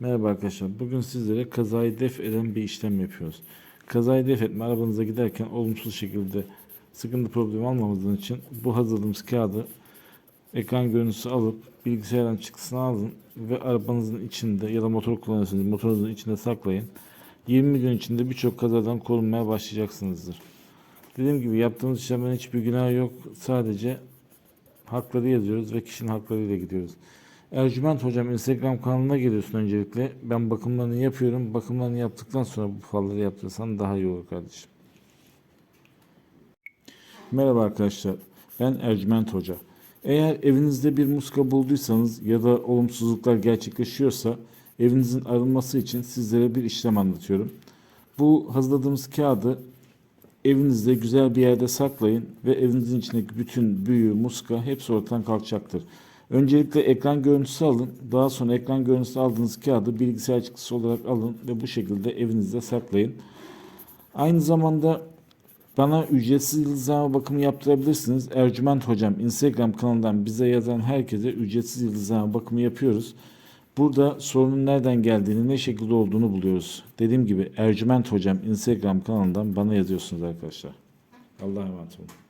Merhaba arkadaşlar. Bugün sizlere kazayı def eden bir işlem yapıyoruz. Kazayı def etme arabanıza giderken olumsuz şekilde sıkıntı problemi almamanız için bu hazırladığımız kağıdı ekran görüntüsü alıp bilgisayardan çıktısını alın ve arabanızın içinde ya da motor kullanıyorsanız motorunuzun içinde saklayın. 20 gün içinde birçok kazadan korunmaya başlayacaksınızdır. Dediğim gibi yaptığımız işlemlerin hiçbir günahı yok. Sadece hakları yazıyoruz ve kişinin haklarıyla gidiyoruz. Ercüment Hocam Instagram kanalına geliyorsun öncelikle. Ben bakımlarını yapıyorum. Bakımlarını yaptıktan sonra bu falları yaptırırsan daha iyi olur kardeşim. Merhaba arkadaşlar. Ben Ercüment Hoca. Eğer evinizde bir muska bulduysanız ya da olumsuzluklar gerçekleşiyorsa evinizin arınması için sizlere bir işlem anlatıyorum. Bu hazırladığımız kağıdı evinizde güzel bir yerde saklayın ve evinizin içindeki bütün büyü, muska hepsi ortadan kalkacaktır. Öncelikle ekran görüntüsü alın. Daha sonra ekran görüntüsü aldığınız kağıdı bilgisayar çıktısı olarak alın ve bu şekilde evinizde saklayın. Aynı zamanda bana ücretsiz yıldızlama bakımı yaptırabilirsiniz. Ercüment Hocam Instagram kanalından bize yazan herkese ücretsiz yıldızlama bakımı yapıyoruz. Burada sorunun nereden geldiğini, ne şekilde olduğunu buluyoruz. Dediğim gibi Ercüment Hocam Instagram kanalından bana yazıyorsunuz arkadaşlar. Allah'a emanet olun.